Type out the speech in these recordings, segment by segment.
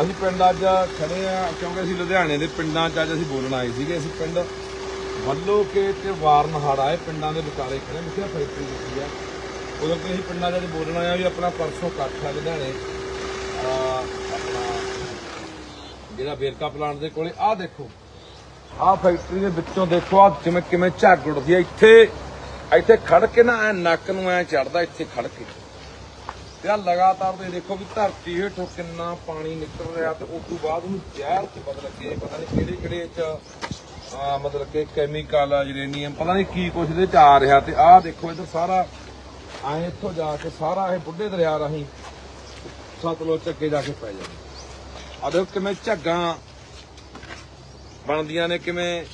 ਅਸੀਂ ਪਿੰਡ ਅੱਜ ਖੜੇ ਆ, ਕਿਉਂਕਿ ਅਸੀਂ ਲੁਧਿਆਣੇ ਦੇ ਪਿੰਡਾਂ 'ਚ ਅੱਜ ਅਸੀਂ ਬੋਲਣ ਆਏ ਸੀਗੇ। ਅਸੀਂ ਪਿੰਡ ਵੱਲੋ ਕੇ ਤੇ ਵਾਰਨਹਾੜਾ, ਇਹ ਪਿੰਡਾਂ ਦੇ ਵਿਚਾਲੇ ਖੜੇ ਜਿੱਥੇ ਫੈਕਟਰੀ ਦਿੱਤੀ ਆ। ਉਦੋਂ ਕਿ ਅਸੀਂ ਪਿੰਡਾਂ 'ਚ ਅੱਜ ਬੋਲਣ ਆਏ ਵੀ ਆਪਣਾ ਪਰਸੋਂ ਇਕੱਠ ਆ ਲੁਧਿਆਣੇ। ਆਪਣਾ ਜਿਹੜਾ ਵੇਰਕਾ ਪਲਾਂਟ ਦੇ ਕੋਲੇ, ਆਹ ਦੇਖੋ। ਆਹ ਫੈਕਟਰੀ ਦੇ ਵਿੱਚੋਂ ਦੇਖੋ ਆ ਜਿਵੇਂ ਕਿਵੇਂ ਝੱਗ ਉੱਠਦੀ ਆ। ਇੱਥੇ ਇੱਥੇ ਖੜ ਕੇ ਨਾ ਐ ਨੱਕ ਨੂੰ ਐ ਚੜਦਾ ਇੱਥੇ ਖੜ ਕੇ। ਤੇ ਆ ਲਗਾਤਾਰ ਤੁਸੀਂ ਦੇਖੋ ਵੀ ਧਰਤੀ ਹੇਠੋਂ ਕਿੰਨਾ ਪਾਣੀ ਨਿਕਲ ਰਿਹਾ ਤੇ ਉਸ ਤੋਂ ਬਾਅਦ ਉਹਨੂੰ ਜ਼ਹਿਰ ਚ ਬਦਲ ਕੇ ਪਤਾ ਨਹੀਂ ਕਿਹੜੇ ਕਿਹੜੇ ਚ, ਆ, ਮਤਲਬ ਕਿ ਕੈਮੀਕਲ ਆ ਯੂਰੇਨੀਅਮ ਪਤਾ ਨਹੀਂ ਕੀ ਕੁਛ ਇਹਦੇ ਚ ਆ ਰਿਹਾ ਤੇ ਆਹ ਦੇਖੋ ਇੱਧਰ ਸਾਰਾ, ਐ ਇੱਥੋਂ ਜਾ ਕੇ ਸਾਰਾ ਇਹ ਬੁੱਢੇ ਦਰਿਆ ਰਾਹੀਂ ਸਤਲੁਜ ਚ ਜਾ ਕੇ ਪੈ ਜਾਂਦਾ। ਆ ਦੇਖੋ ਕਿਵੇਂ ਝੱਗਾ ਬਣਦੀਆਂ ਨੇ, ਕਿਵੇਂ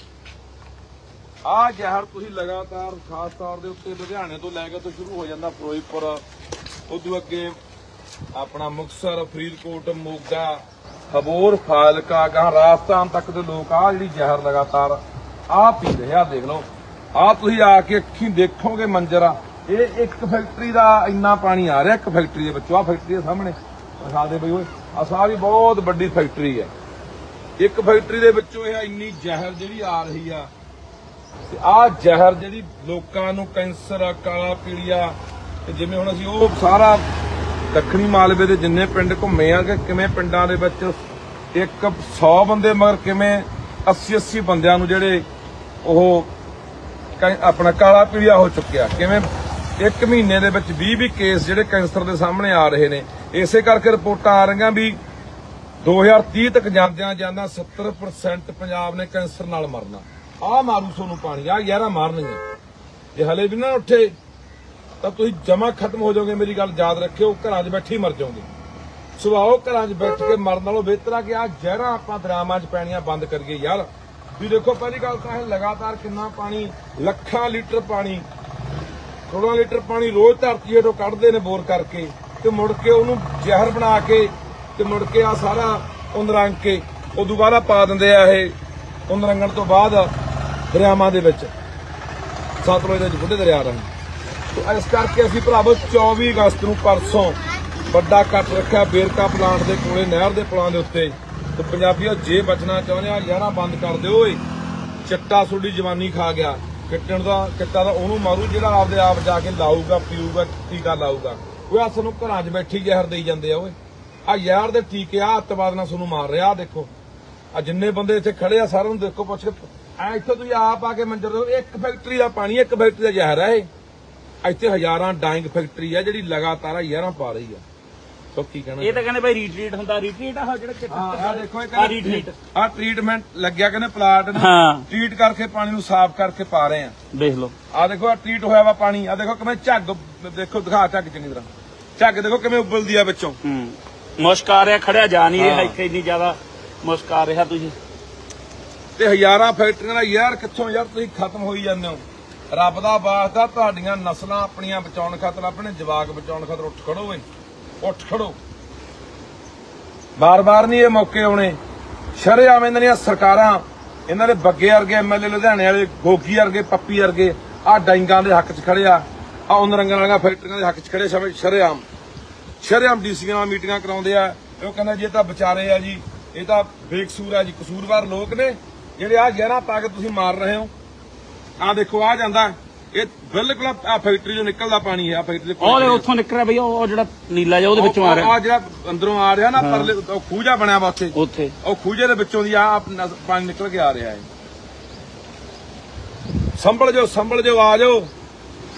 ਆ ਜ਼ਹਿਰ ਤੁਸੀਂ ਲਗਾਤਾਰ ਖਾਸ ਤੌਰ ਦੇ ਉੱਤੇ ਲੁਧਿਆਣੇ ਤੋਂ ਲੈ ਕੇ ਤੋਂ ਸ਼ੁਰੂ ਹੋ ਜਾਂਦਾ ਫਿਰੋਜ਼ਪੁਰ। ਉਦੋਂ ਅੱਗੇ ਆਪਣਾ ਮੁਕਤਸਰ, ਫਰੀਦਕੋਟ, ਮੋਗਾ, ਹਬੋਰ ਫਾਜ਼ਿਲਕਾ ਗਾਂ, ਰਾਜਸਥਾਨ ਤੱਕ ਦੇ ਲੋਕ ਆ ਜਿਹੜੀ ਜ਼ਹਿਰ ਲਗਾਤਾਰ ਆ ਪੀ ਰਹੇ ਆ ਦੇਖ ਲਓ। ਆ ਤੁਸੀਂ ਆ ਕੇ ਅੱਖੀਂ ਦੇਖੋਗੇ ਮੰਜ਼ਰ ਆ। ਇਹ ਇੱਕ ਫੈਕਟਰੀ ਦਾ ਇੰਨਾ ਪਾਣੀ ਆ ਰਿਹਾ, ਇੱਕ ਫੈਕਟਰੀ ਦੇ ਵਿੱਚੋਂ ਆ ਫੈਕਟਰੀ ਦੇ ਸਾਹਮਣੇ। ਦਿਖਾ ਦੇ ਬਈ ਓਏ ਆ ਸਾਰੀ ਬਹੁਤ ਵੱਡੀ ਫੈਕਟਰੀ ਹੈ। ਇੱਕ ਫੈਕਟਰੀ ਦੇ ਵਿੱਚੋਂ ਇਹ ਇੰਨੀ ਜ਼ਹਿਰ ਜਿਹੜੀ ਆ ਰਹੀ ਆ। ਤੇ ਆਹ ਜ਼ਹਿਰ ਜਿਹੜੀ ਲੋਕਾਂ ਨੂੰ ਕੈਂਸਰ, ਕਾਲਾ ਪੀਲੀਆ ਤੇ ਜਿਵੇਂ ਹੁਣ ਅਸੀਂ ਉਹ ਸਾਰਾ ਦੱਖਣੀ ਮਾਲਵੇ ਦੇ ਜਿੰਨੇ ਪਿੰਡ ਘੁੰਮੇ ਆ ਕਿ ਕਿਵੇਂ ਪਿੰਡਾਂ ਦੇ ਵਿੱਚ ਇੱਕ 100 ਬੰਦੇ ਮਗਰ ਕਿਵੇਂ 80 80 ਬੰਦਿਆਂ ਨੂੰ ਜਿਹੜੇ ਉਹ ਆਪਣਾ ਕਾਲਾ ਪੀਲੀਆ ਹੋ ਚੁੱਕਿਆ, ਕਿਵੇਂ ਇੱਕ ਮਹੀਨੇ ਦੇ ਵਿੱਚ 20 20 ਕੇਸ ਜਿਹੜੇ ਕੈਂਸਰ ਦੇ ਸਾਹਮਣੇ ਆ ਰਹੇ ਨੇ। ਇਸੇ ਕਰਕੇ ਰਿਪੋਰਟਾਂ ਆ ਰਹੀਆਂ ਵੀ 2030 ਤੱਕ ਜਾਂਦਿਆਂ ਜਾਂਦਾ 70% ਪੰਜਾਬ ਨੇ ਕੈਂਸਰ ਨਾਲ ਮਰਨਾ। ਆਹ ਮਾਰੂ ਸੋਨੂੰ ਪਾਣੀ ਆ ਯਾਰਾ ਮਾਰਨਗੇ ਜੇ ਹਲੇ ਵੀ ਨਾ ਉੱਠੇ ਤਾਂ ਤੁਸੀਂ ਜਮਾ ਖਤਮ ਹੋ ਜਾਓਗੇ, ਮੇਰੀ ਗੱਲ ਯਾਦ ਰੱਖਿਓ, ਘਰਾਂ 'ਚ ਬੈਠੇ ਹੀ ਮਰ ਜਾਓਗੇ। ਸੁਭਾਓ ਘਰਾਂ 'ਚ ਬੈਠ ਕੇ ਮਰਨ ਨਾਲੋਂ ਬਿਹਤਰ ਆ ਕਿ ਆ ਜ਼ਹਿਰਾਂ ਆਪਾਂ ਦਰਿਆਵਾਂ 'ਚ ਪੈਣੀਆਂ ਬੰਦ ਕਰੀਏ। ਯਾਰ, ਵੀ ਦੇਖੋ, ਪਹਿਲੀ ਗੱਲ ਤਾਂ ਇਹ ਲਗਾਤਾਰ ਕਿੰਨਾ ਪਾਣੀ, ਲੱਖਾਂ ਲੀਟਰ ਪਾਣੀ, ਕਰੋੜਾਂ ਲੀਟਰ ਪਾਣੀ ਰੋਜ਼ ਧਰਤੀ ਹੇਠੋਂ ਕੱਢਦੇ ਨੇ ਬੋਰ ਕਰਕੇ ਤੇ ਮੁੜ ਕੇ ਉਹਨੂੰ ਜ਼ਹਿਰ ਬਣਾ ਕੇ ਤੇ ਮੁੜ ਕੇ ਆ ਸਾਰਾ ਉਹਨ ਕੇ ਉਹ ਦੁਬਾਰਾ ਪਾ ਦਿੰਦੇ ਆ ਇਹ ਉਹਨ ਤੋਂ ਬਾਅਦ ਦਰਿਆਵਾਂ ਦੇ ਵਿੱਚ। ਸਤਲੁਜ ਦੇ ਵਿੱਚ ਬੁੱਢੇ ਦਰਿਆ ਰਾਹੀਂ। ਇਸ ਕਰਕੇ ਅਸੀਂ ਭਰਾਵੋ 24 ਅਗਸਤ ਨੂੰ ਪਰਸੋਂ ਵੱਡਾ ਕੱਟ ਰੱਖਿਆ ਬੇਰਕਾ ਪਲਾਂਟ ਦੇ ਕੋਲੇ, ਨਹਿਰ ਦੇ ਪੁਲਾਂ ਦੇ ਉੱਤੇ। ਤੇ ਪੰਜਾਬੀਓ, ਜੇ ਬਚਣਾ ਚਾਹੁੰਦੇ ਆ ਯਾਰਾ ਬੰਦ ਕਰ ਦਿਓ ਓਏ। ਚੱਟਾ ਸੁੱਡੀ ਜਵਾਨੀ ਖਾ ਗਿਆ। ਕਿੱਟਣ ਦਾ, ਕਿੱਟਾ ਦਾ ਉਹਨੂੰ ਮਾਰੂ, ਜਿਹੜਾ ਆਪਦੇ ਆਪ ਜਾ ਕੇ ਲਾਊਗਾ, ਪੀਊਗਾ, ਟੀਕਾ ਲਾਊਗਾ। ਉਹ ਆ ਸਾਨੂੰ ਘਰਾਂ 'ਚ ਬੈਠੀ ਜ਼ਹਿਰ ਦੇਈ ਜਾਂਦੇ ਆ ਓਏ। ਆ ਯਾਰ ਦੇ ਟੀਕੇ ਆ ਅੱਤਵਾਦ ਨਾਲ ਤੁਹਾਨੂੰ ਮਾਰ ਰਿਹਾ ਆ ਦੇਖੋ। ਆ ਜਿੰਨੇ ਬੰਦੇ ਇੱਥੇ ਖੜੇ ਆ, ਸਾਰਿਆਂ ਨੂੰ ਦੇਖੋ, ਪੁੱਛ ਕੇ ਐ ਇੱਥੇ ਤੁਸੀਂ ਆਪ ਆ ਕੇ ਮੰਜਰ ਦੋ ਇੱਕ ਫੈਕਟਰੀ ਦਾ ਪਾਣੀ, ਇੱਕ ਫੈਕਟਰੀ ਦਾ ਜ਼ਹਿਰ ਹੈ ਇਹ। ਇੱਥੇ ਹਜ਼ਾਰਾਂ ਡਾਈਂਗ ਫੈਕਟਰੀ ਆ ਜਿਹੜੀ ਲਗਾਤਾਰ ਹਜ਼ਾਰਾਂ ਪਾ ਰਹੀ ਆ। ਸੋ ਕੀ ਕਹਿਣਾ ਇਹ ਤਾਂ ਕਹਿੰਦੇ ਭਾਈ ਰੀਟਰੀਟ ਹੁੰਦਾ ਰੀਟਰੀਟ ਆ ਜਿਹੜਾ ਚਿੱਟਾ ਹਾਂ ਆ ਦੇਖੋ ਇਹ ਆ ਰੀਟਰੀਟ ਆ ਟ੍ਰੀਟਮੈਂਟ ਲੱਗਿਆ ਕਹਿੰਦੇ ਪਲਾਟ ਨੂੰ। ਹਾਂ। ਟ੍ਰੀਟ ਕਰਕੇ ਪਾਣੀ ਨੂੰ ਸਾਫ਼ ਕਰਕੇ ਪਾ ਰਹੇ ਆ। ਦੇਖ ਲਓ। ਆ ਦੇਖੋ ਆ ਟ੍ਰੀਟ ਹੋਇਆ ਵਾ ਪਾਣੀ। ਆ ਦੇਖੋ ਕਿਵੇਂ ਝੱਗ ਦੇਖੋ ਦਿਖਾ ਝੱਗ ਚੰਗੀ ਤਰ੍ਹਾਂ। ਝੱਗ ਦੇਖੋ ਕਿਵੇਂ ਉਬਲਦੀ ਆ ਵਿੱਚੋਂ। ਹੂੰ। ਮੁਸ਼ਕ ਆ ਰਿਹਾ ਖੜਿਆ ਜਾ ਨਹੀਂ ਰਿਹਾ। ਇੱਥੇ ਇੰਨੀ ਜ਼ਿਆਦਾ ਮੁਸ਼ਕ ਆ ਰਿਹਾ ਤੁਸੀਂ। ਤੇ ਹਜ਼ਾਰਾਂ ਫੈਕਟਰੀਆਂ ਦਾ ਯਾਰ ਕਿੱਥੋਂ ਯਾਰ ਤੁਸੀਂ ਖਤਮ ਹੋਈ ਜਾਂਦੇ ਹੋ? ਰੱਬ ਦਾ ਵਾਸਤਾ ਤੁਹਾਡੀਆਂ ਨਸਲਾਂ ਆਪਣੀਆਂ ਬਚਾਉਣ ਖਾਤਰ, ਆਪਣੇ ਜਵਾਕ ਬਚਾਉਣ ਖਾਤਰ ਉੱਠ ਖੜੋ ਓਏ ਉੱਠ ਖੜੋ। ਬਾਰ-ਬਾਰ ਨਹੀਂ ਇਹ ਮੌਕੇ ਆਉਣੇ। ਸ਼ਰੇਆਮ ਇਹਨਾਂ ਦੀਆਂ ਸਰਕਾਰਾਂ, ਇਹਨਾਂ ਦੇ ਬੱਗੇ ਵਰਗੇ ਐਮਐਲਏ ਲੁਧਿਆਣੇ ਵਾਲੇ, ਗੋਗੀ ਵਰਗੇ, ਪੱਪੀ ਵਰਗੇ ਆ ਡਾਈਂਗਾਂ ਦੇ ਹੱਕ 'ਚ ਖੜੇ ਆ ਆ ਵਾਲੀਆਂ ਫੈਕਟਰੀਆਂ ਦੇ ਹੱਕ 'ਚ ਖੜੇ ਸ਼ਵੇ- ਸ਼ਰੇਆਮ ਸ਼ਰੇਆਮ ਡੀਸੀਆਂ ਨਾਲ ਮੀਟਿੰਗਾਂ ਕਰਾਉਂਦੇ ਆ, ਉਹ ਕਹਿੰਦਾ ਜੀ ਇਹ ਤਾਂ ਵਿਚਾਰੇ ਆ ਜੀ, ਇਹ ਤਾਂ ਬੇਕਸੂਰ ਆ ਜੀ, ਕਸੂਰਵਾਰ ਲੋਕ ਨੇ, ਜਿਹੜੇ ਆ ਜ਼ਹਿਰਾਂ ਪਾ ਕੇ ਤੁਸੀਂ ਮਾਰ ਰਹੇ ਹੋ। ਆ ਦੇਖੋ ਆ ਜਾਂਦਾ। ਇਹ ਬਿਲਕੁਲ ਆ ਫੈਕਟਰੀ ਚੋਂ ਨਿਕਲਦਾ ਪਾਣੀ ਹੈ ਆ ਫੈਕਟਰੀ ਦੇ ਉਹ ਦੇ ਉੱਥੋਂ ਨਿਕਲ ਰਿਹਾ ਭਈ ਉਹ ਉਹ ਜਿਹੜਾ ਨੀਲਾ ਜਿਹਾ ਉਹਦੇ ਵਿੱਚੋਂ ਆ ਰਿਹਾ। ਆ ਜਿਹੜਾ ਅੰਦਰੋਂ ਆ ਰਿਹਾ ਨਾ ਪਰਲੇ ਉਹ ਖੂਜਾ ਬਣਿਆ ਵਾ ਉੱਥੇ। ਉੱਥੇ। ਉਹ ਖੂਜੇ ਦੇ ਵਿੱਚੋਂ ਦੀ ਆ ਪਾਣੀ ਨਿਕਲ ਕੇ ਆ ਰਿਹਾ ਹੈ। ਸੰਭਲ ਜਾਓ ਸੰਭਲ ਜਾਓ ਆ ਜਾਓ।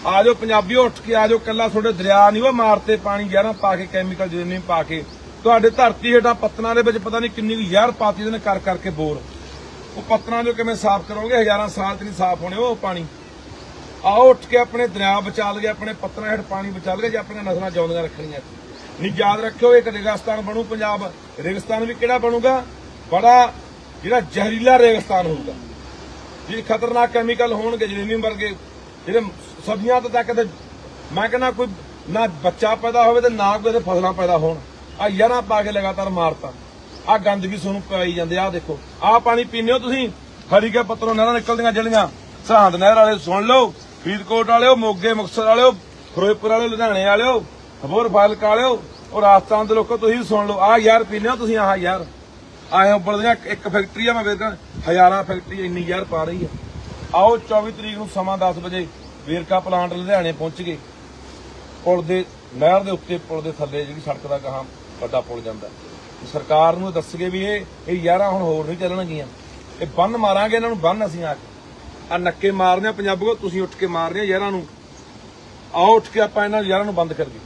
ਆ ਜਾਓ ਪੰਜਾਬੀਓ ਉੱਠ ਕੇ ਆ ਜਾਓ। ਕੱਲਾ ਤੁਹਾਡੇ ਦਰਿਆ ਨਹੀਂ ਉਹ ਮਾਰਤੇ ਪਾਣੀ ਜ਼ਹਿਰਾਂ ਪਾ ਕੇ ਕੈਮੀਕਲ ਜਿੰਨੀ ਪਾ ਕੇ। ਤੁਹਾਡੇ ਧਰਤੀ ਹੇਠਾਂ ਪੱਤਨਾਂ ਦੇ ਵਿੱਚ ਪਤਾ ਨਹੀਂ ਕਿੰਨੀ ਜ਼ਹਿਰ ਪਾਤੀ ਇਹਨੇ ਕਰ ਕਰਕੇ ਬੋਰ। ਉਹ ਪੱਤਰਾਂ ਨੂੰ ਕਿਵੇਂ ਸਾਫ਼ ਕਰੋਗੇ, ਹਜ਼ਾਰਾਂ ਸਾਲ ਤੇ ਨਹੀਂ ਸਾਫ਼ ਹੋਣੇ ਉਹ ਪਾਣੀ। ਆਓ ਉੱਠ ਕੇ ਆਪਣੇ ਦਰਿਆ ਬਚਾ ਲਈਏ, ਆਪਣੇ ਪੱਤਰਾਂ ਹੇਠ ਪਾਣੀ ਬਚਾ ਲਈਏ, ਜੇ ਆਪਣੀਆਂ ਨਸਲਾਂ ਜਿਉਂਦੀਆਂ ਰੱਖਣੀਆਂ। ਨਹੀਂ, ਯਾਦ ਰੱਖਿਓ, ਇੱਕ ਰੇਗਿਸਤਾਨ ਬਣੂ ਪੰਜਾਬ। ਰੇਗਿਸਤਾਨ ਵੀ ਕਿਹੜਾ ਬਣੂਗਾ? ਬੜਾ ਜਿਹੜਾ ਜ਼ਹਿਰੀਲਾ ਰੇਗਿਸਤਾਨ ਹੋਊਗਾ। ਜਿਹੜੇ ਖਤਰਨਾਕ ਕੈਮੀਕਲ ਹੋਣਗੇ ਜਨੀਨੀ ਵਰਗੇ ਜਿਹੜੇ ਸਦੀਆਂ ਤੋਂ ਤੱਕ ਤੇ ਮੈਂ ਕਹਿੰਦਾ ਕੋਈ ਨਾ ਬੱਚਾ ਪੈਦਾ ਹੋਵੇ ਤੇ ਨਾ ਕੋਈ ਫਸਲਾਂ ਪੈਦਾ ਹੋਣ। ਆ ਯਾਰਾਂ ਪਾ ਕੇ ਲਗਾਤਾਰ ਮਾਰਤਾ। ਆ ਗੰਦਗੀ ਤੁਹਾਨੂੰ ਪਾਈ ਜਾਂਦੇ ਆ ਦੇਖੋ। ਆ ਪਾਣੀ ਪੀਨੇ ਹੋ ਤੁਸੀਂ ਹਰੀ ਪੱਤਰੋਂ ਨਹਿਰਾਂ ਨਿਕਲਦੀਆਂ ਜਿਹੜੀਆਂ। ਸਰਹੰਦ ਨਹਿਰ ਵਾਲੇ ਸੁਣ ਲਓ, ਫਰੀਦਕੋਟ ਵਾਲਿਓ, ਮੋਗੇ, ਮੁਕਤਸਰ ਵਾਲਿਓ, ਫਿਰੋਜ਼ਪੁਰ ਵਾਲੇ ਲੁਧਿਆਣੇ ਵਾਲਿਓ ਹਬੋਰ ਫਾਜ਼ਿਲਕਾ ਵਾਲਿਓ, ਉਹ ਰਾਜਸਥਾਨ ਦੇ ਲੋਕੋ ਤੁਸੀਂ ਸੁਣ ਲਓ। ਆ ਯਾਰ ਪੀਨੇ ਹੋ ਤੁਸੀਂ, ਆਹ ਯਾਰ। ਆਏ ਉੱਬਲਦੀਆਂ ਇੱਕ ਫੈਕਟਰੀ ਆ, ਮੈਂ ਵੇਰਕਾ ਹਜ਼ਾਰਾਂ ਫੈਕਟਰੀ ਇੰਨੀ ਯਾਰ ਪਾ ਰਹੀ ਆ। ਆਓ 24 ਤਰੀਕ ਨੂੰ ਸਮਾਂ 10 ਵਜੇ ਵੇਰਕਾ ਪਲਾਂਟ ਲੁਧਿਆਣੇ ਪਹੁੰਚ ਗਏ। ਪੁਲ ਦੇ, ਨਹਿਰ ਦੇ ਉੱਤੇ, ਪੁਲ ਦੇ ਥੱਲੇ ਜਿਹੜੀ ਸੜਕ ਦਾ ਗਾਹਾਂ ਵੱਡਾ ਪੁਲ ਜਾਂਦਾ। ਸਰਕਾਰ ਨੂੰ ਦੱਸਗੇ ਵੀ ਇਹ ਇਹ ਯਾਰਾਂ ਹੁਣ ਹੋਰ ਨਹੀਂ ਚੱਲਣਗੀਆਂ। ਇਹ ਬੰਨ ਮਾਰਾਂਗੇ, ਇਹਨਾਂ ਨੂੰ ਬੰਨ ਅਸੀਂ ਆ ਕੇ। ਆ ਨੱਕੇ ਮਾਰਦੇ ਪੰਜਾਬ ਪੰਜਾਬੀਓ, ਤੁਸੀਂ ਉੱਠ ਕੇ ਮਾਰਦੇ ਆ ਯਾਰਾਂ ਨੂੰ। ਆਓ, ਉੱਠ ਕੇ ਆਪਾਂ ਇਹਨਾਂ ਯਾਰਾਂ ਨੂੰ ਬੰਦ ਕਰ ਕਰੀਏ